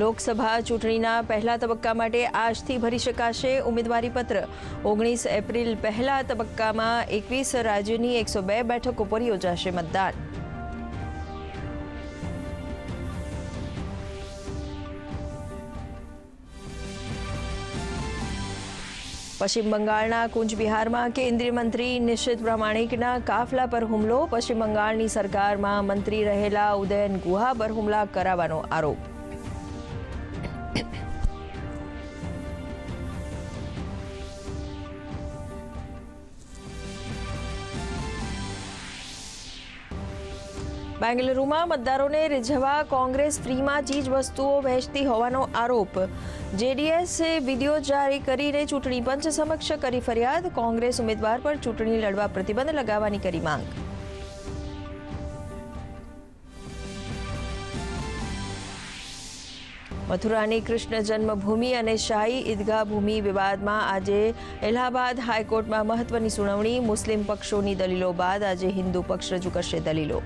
લોકસભા ચૂંટણીના પહેલા તબક્કા માટે આજથી ભરી શકાશે ઉમેદવારીપત્ર. ઓગણીસ એપ્રિલ પહેલા તબક્કામાં એકવીસ રાજ્યની એકસો બે બેઠકો પર યોજાશે મતદાન. પશ્ચિમ બંગાળના કુંજબિહારમાં કેન્દ્રીય મંત્રી નિશિત પ્રામાણિકના કાફલા પર હુમલો. પશ્ચિમ બંગાળની સરકારમાં મંત્રી રહેલા ઉદયન ગુહા પર હુમલા કરાવવાનો આરોપ. બેંગલુરુમાં મતદારોને રીઝવવા કોંગ્રેસ ફ્રીમાં ચીજ વસ્તુઓ વહેંચતી હોવાનો આરોપ. જેડીએસે વીડિયો જારી કરીને ચૂંટણી પંચ સમક્ષ કરી ફરિયાદ. કોંગ્રેસ ઉમેદવાર પર ચૂંટણી લડવા પ્રતિબંધ લગાવવાની કરી માંગ. મથુરાની કૃષ્ણ જન્મભૂમિ અને શાહી ઈદગાહ ભૂમિ વિવાદમાં આજે એલાહાબાદ હાઈકોર્ટમાં મહત્વની સુનાવણી. મુસ્લિમ પક્ષોની દલીલો બાદ આજે હિન્દુ પક્ષ રજૂ કરશે દલીલો.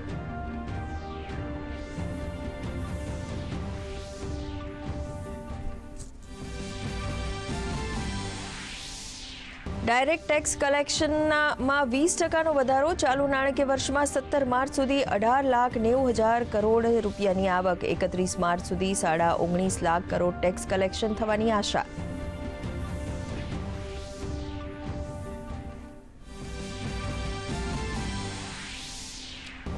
ડાયરેક્ટ ટેક્સ કલેક્શનમાં વીસ ટકાનો વધારો. ચાલુ નાણાકીય વર્ષમાં સત્તર માર્ચ સુધી અઢાર લાખ નેવું હજાર કરોડ રૂપિયાની આવક. એકત્રીસ માર્ચ સુધી સાડા ઓગણીસ લાખ કરોડ ટેક્સ કલેક્શન થવાની આશા.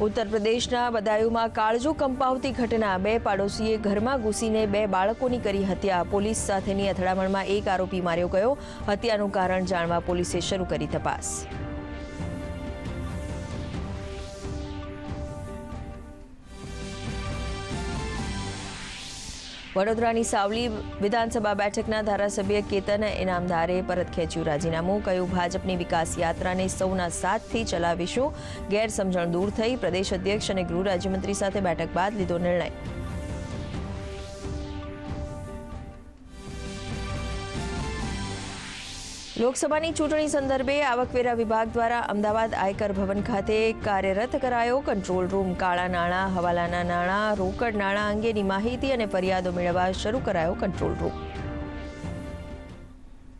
ઉત્તર પ્રદેશના બદાયુમાં કાળજો કંપાવતી ઘટના. બે પાડોશીએ ઘરમાં ઘૂસીને બે બાળકોની કરી હત્યા. પોલીસ સાથેની અથડામણમાં એક આરોપી માર્યો ગયો. હત્યાનું કારણ જાણવા પોલીસે શરૂ કરી તપાસ. વડોદરાની સાવલી વિધાનસભા બેઠકના ધારાસભ્ય કેતન ઇનામદારે પરત ખેંચ્યું રાજીનામું, કહ્યું ભાજપની વિકાસ યાત્રાને સૌના સાથથી ચલાવીશું. ગેરસમજણ દૂર થઈ પ્રદેશ અધ્યક્ષ અને ગૃહ રાજ્યમંત્રી સાથે બેઠક બાદ લીધો નિર્ણય. લોકસભાની ચૂંટણી સંદર્ભે આવકવેરા વિભાગ દ્વારા અમદાવાદ આયકર ભવન ખાતે કાર્યરત કરાયો કંટ્રોલ રૂમ. કાળા નાણાં, હવાલાના નાણાં, રોકડ નાણાં અંગેની માહિતી અને ફરિયાદો મેળવવા શરૂ કરાયો કંટ્રોલ રૂમ.